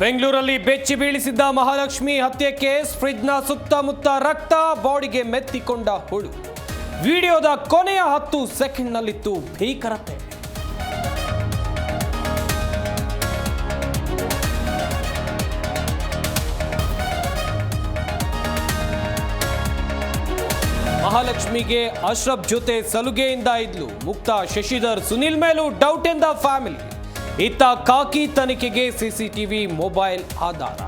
ಬೆಂಗಳೂರಲ್ಲಿ ಬೆಚ್ಚಿ ಬೀಳಿಸಿದ್ದ ಮಹಾಲಕ್ಷ್ಮಿ ಹತ್ಯೆ ಕೇಸ್ ಫ್ರಿಡ್ಜ್ನ ಸುತ್ತಮುತ್ತ ರಕ್ತ, ಬಾಡಿಗೆ ಮೆತ್ತಿಕೊಂಡ ಹುಳು. ವಿಡಿಯೋದ ಕೊನೆಯ ಹತ್ತು ಸೆಕೆಂಡ್ನಲ್ಲಿತ್ತು ಭೀಕರತೆ. ಮಹಾಲಕ್ಷ್ಮಿಗೆ ಅಶ್ರಫ್ ಜೊತೆ ಸಲುಗೆಯಿಂದ ಇದ್ಲು ಮುಕ್ತ ಶಶಿಧರ್, ಸುನಿಲ್ ಮೇಲೂ ಡೌಟ್ ಎಂದ ಫ್ಯಾಮಿಲಿ ಇತ್ತ ಕಾಕಿ ತನಿಖೆಗೆ ಸಿಸಿಟಿವಿ ಮೊಬೈಲ್ ಆಧಾರ.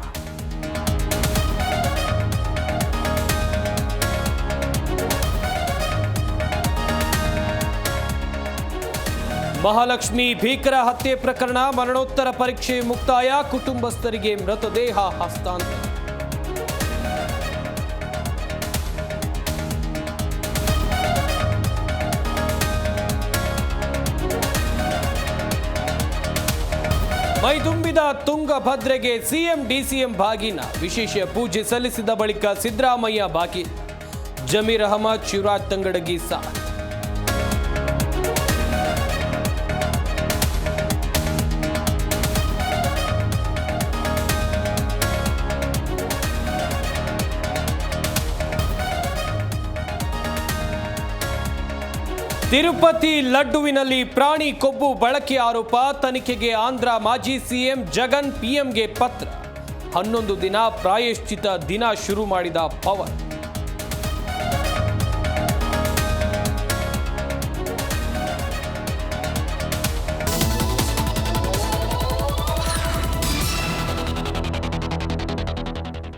ಮಹಾಲಕ್ಷ್ಮಿ ಭೀಕರ ಹತ್ಯೆ ಪ್ರಕರಣ ಮರಣೋತ್ತರ ಪರೀಕ್ಷೆ ಮುಕ್ತಾಯ, ಕುಟುಂಬಸ್ಥರಿಗೆ ಮೃತದೇಹ ಹಸ್ತಾಂತರ. ಮೈದುಂಬಿದ ತುಂಗಭದ್ರೆಗೆ ಸಿಎಂ, ಡಿಸಿಎಂ ಬಾಗಿನ ವಿಶೇಷ ಪೂಜೆ ಸಲ್ಲಿಸಿದ ಬಳಿಕ ಸಿದ್ದರಾಮಯ್ಯ ಬಾಗಿ ಜಮೀರ್ ಅಹಮದ್, ಶಿವರಾಜ್ ತಂಗಡಗಿ ಸಾಥ್. ತಿರುಪತಿ ಲಡ್ಡುವಿನಲ್ಲಿ ಪ್ರಾಣಿ ಕೊಬ್ಬು ಬಳಕೆ ಆರೋಪ, ತನಿಖೆಗೆ ಆಂಧ್ರ ಮಾಜಿ ಸಿಎಂ ಜಗನ್ ಪಿಎಂಗೆ ಪತ್ರ. ಹನ್ನೊಂದು ದಿನ ಪ್ರಾಯಶ್ಚಿತ ದಿನ ಶುರು ಮಾಡಿದ ಪವರ್